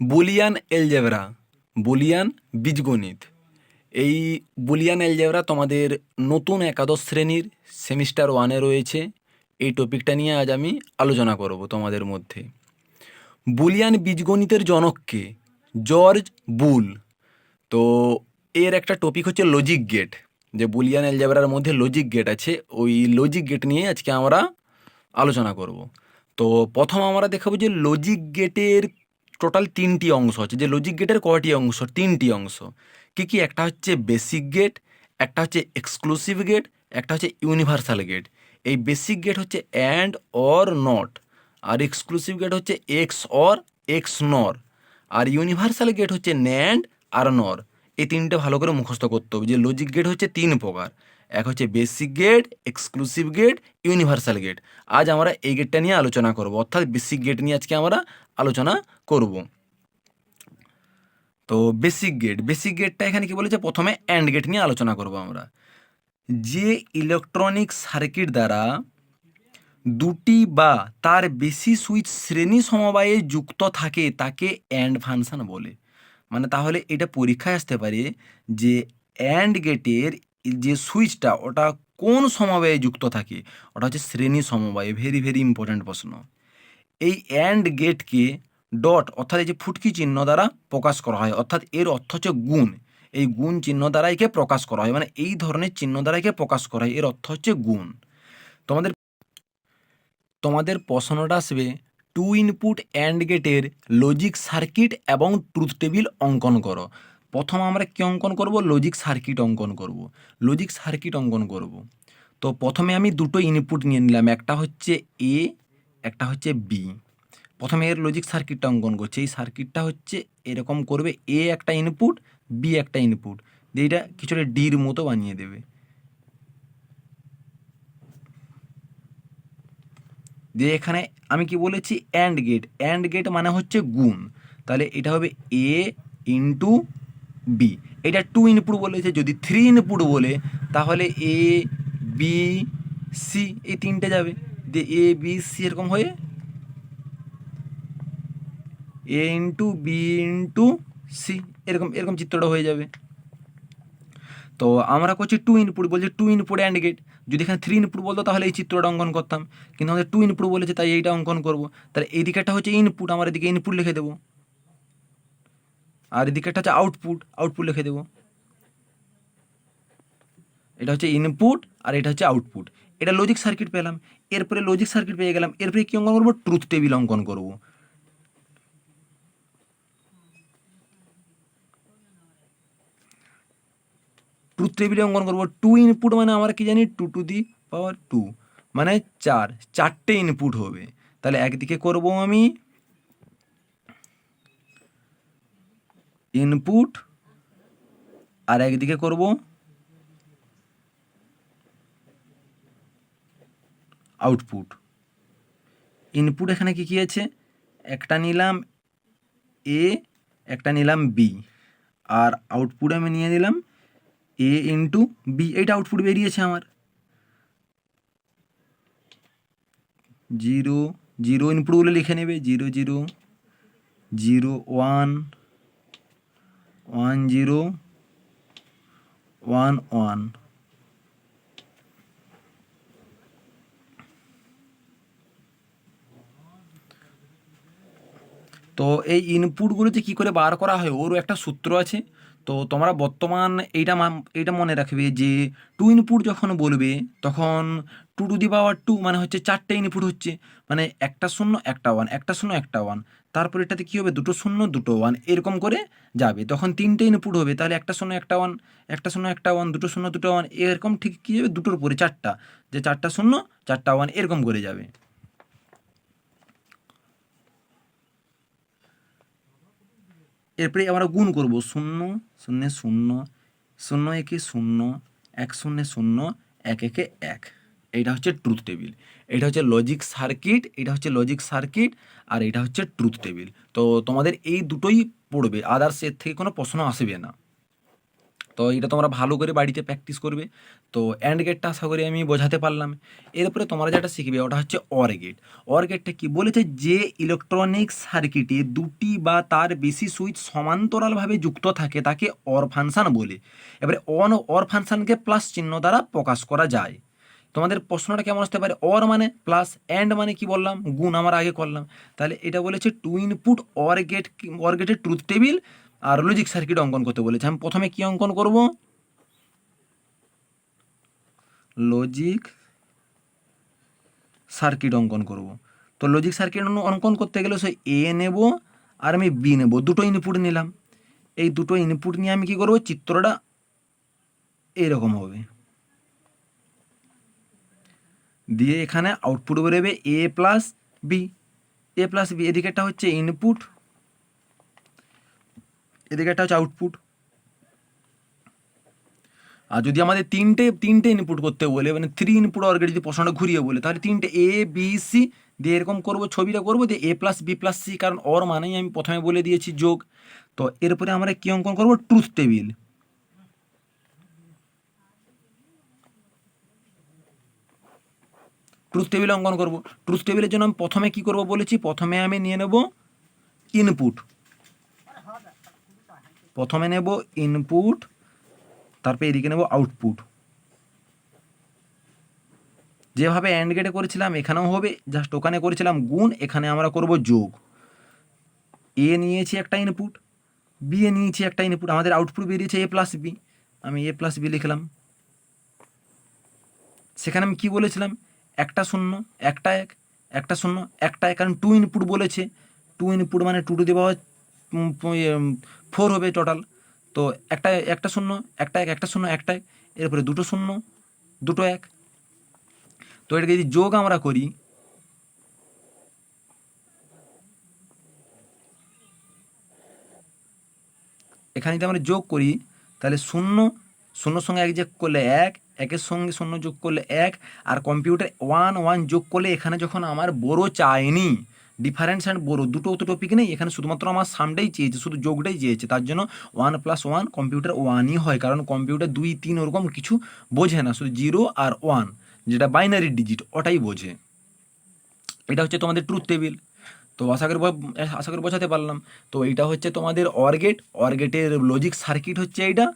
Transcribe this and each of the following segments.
Boolean algebra, Boolean বীজগণিত। এই Boolean algebra তোমাদের নতুন একাদশ শ্রেণির সেমিস্টার ওয়ানে রয়েছে। এই টপিকটা নিয়ে আজ আমি আলোচনা করব তোমাদের মধ্যে। বুলিয়ান বীজগণিতের জনককে জর্জ বুল। তো এর একটা টপিক হচ্ছে লজিক গেট যে বুলিয়ান এলজেব্রার মধ্যে লজিক গেট আছে, ওই লজিক গেট নিয়ে আজকে আমরা আলোচনা করব। তো প্রথম আমরা দেখাবো যে লজিক গেটের টোটাল তিনটি অংশ আছে, যে লজিক গেটের কয়টি অংশ? তিনটি অংশ। কি কি? একটা হচ্ছে বেসিক গেট একটা হচ্ছে এক্সক্লুসিভ গেট একটা হচ্ছে ইউনিভার্সাল গেট এই বেসিক গেট হচ্ছে অ্যান্ড অর নট আর এক্সক্লুসিভ গেট হচ্ছে এক্স অর এক্স নর আর ইউনিভার্সাল গেট হচ্ছে ন্যান্ড আর নর এই তিনটে ভালো করে মুখস্থ করতে হবে, যে লজিক গেট হচ্ছে তিন প্রকার। এক হচ্ছে basic gate exclusive gate universal gate আজ আমরা এই গেটটা নিয়ে আলোচনা করব, অর্থাৎ বেসিক গেট নিয়ে আজকে আমরা আলোচনা করব। তো বেসিক গেট বেসিক গেটটা এখানে কি বলেছে? প্রথমে অ্যান্ড গেট নিয়ে আলোচনা করব আমরা। যে ইলেকট্রনিক সার্কিট দ্বারা দুটি বা তার বেশি সুইচ শ্রেণি সমবায়ে যুক্ত থাকে, তাকে অ্যান্ড ফাংশন বলে। মানে তাহলে এটা পরীক্ষায় আসতে পারে যে অ্যান্ড গেটের যে সুইচটা ওটা কোন সমবায়ে যুক্ত থাকে? ওটা হচ্ছে শ্রেণি সমবায়ে ভেরি ভেরি ইম্পর্ট্যান্ট প্রশ্ন। এই অ্যান্ড গেটকে ডট অর্থাৎ এই যে ফুটকি চিহ্ন দ্বারা প্রকাশ করা হয়, অর্থাৎ এর অর্থ হচ্ছে গুণ। এই গুণ চিহ্ন দ্বারা একে প্রকাশ করা হয় মানে এই ধরনের চিহ্ন দ্বারা একে প্রকাশ করা হয়, এর অর্থ হচ্ছে গুণ। তোমাদের তোমাদের প্রশ্নটা আসবে টু ইনপুট অ্যান্ড গেটের লজিক সার্কিট এবং ট্রুথ টেবিল অঙ্কন করো। প্রথম আমরা কী অঙ্কন করব? লজিক সার্কিট অঙ্কন করব। লজিক সার্কিট অঙ্কন করব। তো প্রথমে আমি দুটো ইনপুট নিয়ে নিলাম। একটা হচ্ছে এ একটা হচ্ছে বি প্রথমে এর লজিক সার্কিটটা অঙ্কন করছে। এই সার্কিটটা হচ্ছে এরকম করবে। এ একটা ইনপুট বি একটা ইনপুট দিয়ে এটা কিছুটা ডির মতো বানিয়ে দেবে। দিয়ে এখানে আমি কি বলেছি? অ্যান্ড গেট অ্যান্ড গেট মানে হচ্ছে গুণ। তাহলে এটা হবে এ ইন্টু বি এটা টু ইনপুট বলেছে যদি থ্রি ইনপুট বলে, তাহলে এ বি সি এই তিনটে যাবে। দিয়ে এ বি সি এরকম হয়ে A into B into C এরকম এরকম চিত্রটা হয়ে যাবে। তো আমরা করছি টু ইনপুট বলছে টু ইনপুট অ্যান্ড গেট যদি এখানে থ্রি ইনপুট বলতো, তাহলে এই চিত্রটা অঙ্কন করতাম। কিন্তু আমাদের টু ইনপুট বলেছে, তাই এইটা অঙ্কন করব। তাহলে এই দিকেরটা হচ্ছে ইনপুট আমার এদিকে ইনপুট লিখে দেবো। আর এদিকে একটা হচ্ছে আউটপুট আউটপুট লিখে দেবো। এটা হচ্ছে ইনপুট আর এটা হচ্ছে আউটপুট এটা লজিক সার্কিট পেলাম, এরপরে লজিক সার্কিট পেয়ে গেলাম, এরপরে কী অঙ্কন করব? ট্রুথ টেবিল অঙ্কন করব। ট্রুথ টেবিলে অঙ্কন করব টু ইনপুট মানে আমরা কি জানি? Two to the power two মানে চার, চারটে ইনপুট হবে। তাহলে একদিকে করব আমি ইনপুট আর একদিকে করব আউটপুট ইনপুট এখানে কি কি আছে? একটা নিলাম এ একটা নিলাম বি আর আউটপুট আমি নিয়ে নিলাম এ ইন্টু বি এইটা আউটপুট বেরিয়েছে আমার। জিরো জিরো ইনপুটগুলো লিখে নেবে zero zero zero one one zero one one তো এই ইনপুটগুলো যে কী করে বার করা হয়? ওরও একটা সূত্র আছে। তো তোমরা বর্তমান এইটা এইটা মনে রাখবে যে টু ইনপুট যখন বলবে, তখন two to the power two মানে হচ্ছে চারটে ইনপুট হচ্ছে। মানে একটা শূন্য, একটা ওয়ান একটা শূন্য, একটা ওয়ান তারপর এটাতে কী হবে? দুটো শূন্য, দুটো ওয়ান এরকম করে যাবে। তখন তিনটে ইনপুট হবে। তাহলে একটা শূন্য, একটা ওয়ান একটা শূন্য, একটা ওয়ান দুটো শূন্য, দুটো ওয়ান এরকম ঠিক কী হবে? দুটোর পরে চারটা। যে চারটা শূন্য, চারটা ওয়ান এরকম করে যাবে। এরপরে আমরা গুণ করব। শূন্য শূন্য শূন্য শূন্য একে শূন্য, এক শূন্য শূন্য, এক একে এক। এইটা হচ্ছে ট্রুথ টেবিল এটা হচ্ছে লজিক সার্কিট এটা হচ্ছে লজিক সার্কিট আর এটা হচ্ছে ট্রুথ টেবিল তো তোমাদের এই দুটোই পড়বে আদার্স এর থেকে কোনো প্রশ্ন আসবে না। তো এটা তোমরা ভালো করে বাড়িতে প্র্যাকটিস করবে। তো অ্যান্ড গেটটা আশা করি আমি বোঝাতে পারলাম। এরপরে তোমরা যেটা শিখবে, ওটা হচ্ছে অর গেট অর গেটটা কি বলেছে? যে ইলেকট্রনিক সার্কিটে দুটি বা তার বেশি সুইচ সমান্তরালভাবে যুক্ত থাকে, তাকে অর ফাংশান বলে। এবারে অন অর ফাংশানকে প্লাস চিহ্ন দ্বারা প্রকাশ করা যায়। তোমাদের প্রশ্নটা কেমন আসতে পারে? অর মানে প্লাস অ্যান্ড মানে কি বললাম? গুণ আমার আগে করলাম। তাহলে এটা বলেছে two input or gate or গেটের ট্রুথ টেবিল আর লজিক সার্কিট অঙ্কন করতে বলেছে। আমি প্রথমে কি অঙ্কন করব? লজিক সার্কিট অঙ্কন করব। তো লজিক সার্কিট অঙ্কন করতে গেলে সে এ নেব আর আমি বি নেব। দুটো ইনপুট নিলাম। এই দুটো ইনপুট নিয়ে আমি কি করব? চিত্রটা এরকম হবে। দিয়ে এখানে আউটপুট বেরোবে A plus B A plus B এদিকেরটা হচ্ছে ইনপুট এদিকে একটা হচ্ছে আউটপুট আর যদি আমাদের তিনটে তিনটে ইনপুট করতে বলে মানে থ্রি ইনপুট অর্গে যদি প্রশ্নটা ঘুরিয়ে বলে, তাহলে তিনটে এ বি সি দিয়ে এরকম করব, ছবিটা করব দিয়ে A plus B plus C কারণ ওর মানেই আমি প্রথমে বলে দিয়েছি যোগ। তো এরপরে আমরা কি অঙ্কন করব? ট্রুথ টেবিল ট্রুথ টেবিল অঙ্কন করব। ট্রুথ টেবিলের জন্য আমি প্রথমে কি করব বলেছি? প্রথমে আমি নিয়ে নেব ইনপুট প্রথমে নেব ইনপুট তারপরে এদিকে নেব আউটপুট যেভাবে অ্যান্ড গেটে করেছিলাম, এখানেও হবে। জাস্ট ওখানে করেছিলাম গুণ, এখানে আমরা করব যোগ। এ নিয়েছি একটা ইনপুট বি এ নিয়েছি একটা ইনপুট আমাদের আউটপুট বেরিয়েছে এ প্লাস বি আমি এ প্লাস বি লিখলাম। সেখানে আমি কী বলেছিলাম? একটা শূন্য, একটা এক, একটা শূন্য, একটা এক, কারণ টু ইনপুট বলেছে। টু ইনপুট মানে two to the power four হবে টোটাল তো একটা একটা শূন্য, একটা এক, একটা শূন্য, একটা এক, এরপরে দুটো শূন্য, দুটো এক। তো এটাকে যদি যোগ আমরা করি, এখানে যদি আমরা যোগ করি, তাহলে শূন্য শূন্যর সঙ্গে এক যোগ করলে এক একের সঙ্গে শূন্য যোগ করলে এক, আর কম্পিউটার ওয়ান ওয়ান যোগ করলে এখানে যখন আমার বড় চায়নি ডিফারেন্স অ্যান্ড বড়, দুটো তো টপিক নেই, এখানে শুধুমাত্র আমার সামটাই চেয়েছে, শুধু যোগটাই চেয়েছে, তার জন্য ওয়ান প্লাস ওয়ান কম্পিউটার ওয়ানই হয়, কারণ কম্পিউটার দুই, তিন ওরকম কিছু বোঝে না, শুধু জিরো আর ওয়ান যেটা বাইনারি ডিজিট ওটাই বোঝে। এটা হচ্ছে তোমাদের ট্রুথ টেবিল তো আশা করি আশা করি বোঝাতে পারলাম। তো এইটা হচ্ছে তোমাদের অরগেট অরগেটের লজিক সার্কিট হচ্ছে এইটা।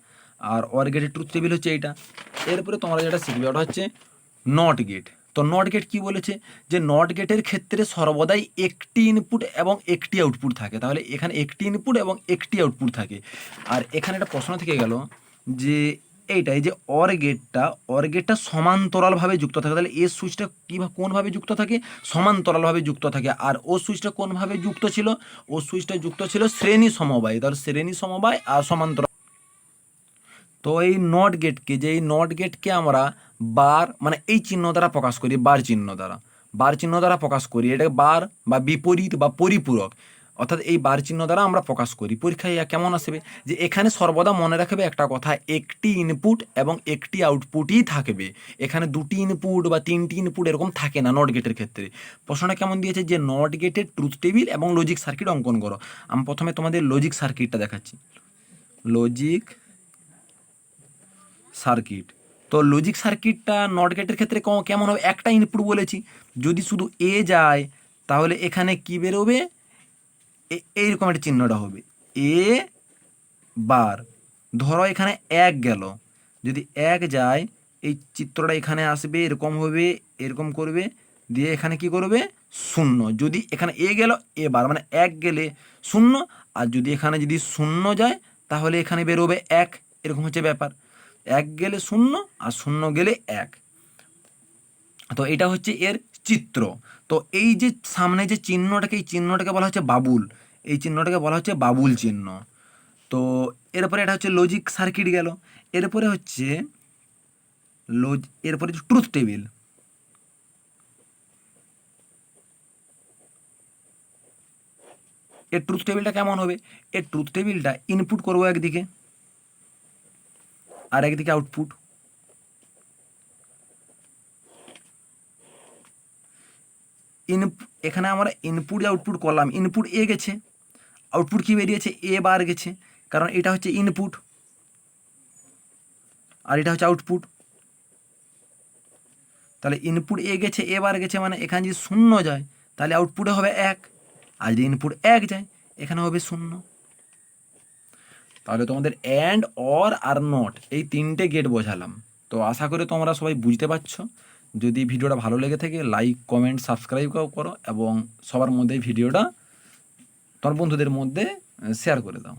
আর অরগেটের ট্রুথ টেবিল হচ্ছে এইটা। এরপরে তোমরা যেটা শিখবে, ওটা হচ্ছে নট গেট তো নট গেট কী বলেছে? যে নট গেটের ক্ষেত্রে সর্বদাই একটি ইনপুট এবং একটি আউটপুট থাকে। তাহলে এখানে একটি ইনপুট এবং একটি আউটপুট থাকে। আর এখানে একটা প্রশ্ন থেকে গেল যে এইটাই যে অর গেটটা অর গেটটা সমান্তরালভাবে যুক্ত থাকে। তাহলে এ সুইচটা কীভাবে, কোনভাবে যুক্ত থাকে? সমান্তরালভাবে যুক্ত থাকে। আর ও সুইচটা কোনভাবে যুক্ত ছিল? ও সুইচটা যুক্ত ছিল শ্রেণি সমবায়। তাহলে শ্রেণি সমবায় আর সমান্তরাল তো এই নট গেটকে যে এই নট গেটকে আমরা বার মানে এই চিহ্ন দ্বারা প্রকাশ করি বার চিহ্ন দ্বারা। বার চিহ্ন দ্বারা প্রকাশ করি, এটা বার বা বিপরীত বা পরিপূরক। অর্থাৎ এই বার চিহ্ন দ্বারা আমরা প্রকাশ করি। পরীক্ষায় ইয়া কেমন আসবে? যে এখানে সর্বদা মনে রাখবে একটা কথা, একটি ইনপুট এবং একটি আউটপুটই থাকবে। এখানে দুটি ইনপুট বা তিনটি ইনপুট এরকম থাকে না নট গেটের ক্ষেত্রে। প্রশ্নটা কেমন দিয়েছে? যে নট গেটের ট্রুথ টেবিল এবং লজিক সার্কিট অঙ্কন করো। আমি প্রথমে তোমাদের লজিক সার্কিটটা দেখাচ্ছি। লজিক সার্কিট তো লজিক সার্কিটটা নট গেটের ক্ষেত্রে কেমন হবে? একটা ইনপুট বলেছি। যদি শুধু এ যায়, তাহলে এখানে কি বেরোবে? এইরকম একটা চিহ্নটা হবে। এ বার ধরো এখানে এক গেল। যদি এক যায়, এই চিত্রটা এখানে আসবে, এরকম হবে, এরকম করবে। দিয়ে এখানে কি করবে? শূন্য। যদি এখানে এ গেল এ বার মানে এক গেলে শূন্য। আর যদি এখানে যদি শূন্য যায়, তাহলে এখানে বেরোবে এক। এরকম হচ্ছে ব্যাপার। এক গেলে শূন্য আর শূন্য গেলে এক। তো এটা হচ্ছে এর চিত্র। তো এই যে সামনে যে চিহ্নটাকে, এই চিহ্নটাকে বলা হচ্ছে বাবুল। এই চিহ্নটাকে বলা হচ্ছে বাবুল চিহ্ন। তো এরপরে এটা হচ্ছে লজিক সার্কিট গেল। এরপরে হচ্ছে লজ এরপরে ট্রুথ টেবিলের ট্রুথ টেবিলটা কেমন হবে? এর ট্রুথ টেবিলটা ইনপুট করব একদিকে। আর একদিকে আউটপুট ইন এখানে আমরা ইনপুট আউটপুট করলাম। ইনপুট এ গেছে। আউটপুট কি বেরিয়েছে? এ বার গেছে। কারণ এটা হচ্ছে ইনপুট আর এটা হচ্ছে আউটপুট তাহলে ইনপুট এ গেছে এবার গেছে মানে এখানে যদি শূন্য যায়, তাহলে আউটপুটে হবে এক। আর যদি ইনপুট এক যায়, এখানে হবে শূন্য। তাহলে তোমাদের অ্যান্ড অর আর নট এই তিনটে গেট বোঝালাম। তো আশা করি তোমরা সবাই বুঝতে পারছ। যদি ভিডিওটা ভালো লেগে থাকে লাইক কমেন্ট সাবস্ক্রাইব করো এবং সবার মধ্যে ভিডিওটা তোমার বন্ধুদের মধ্যে শেয়ার করে দাও।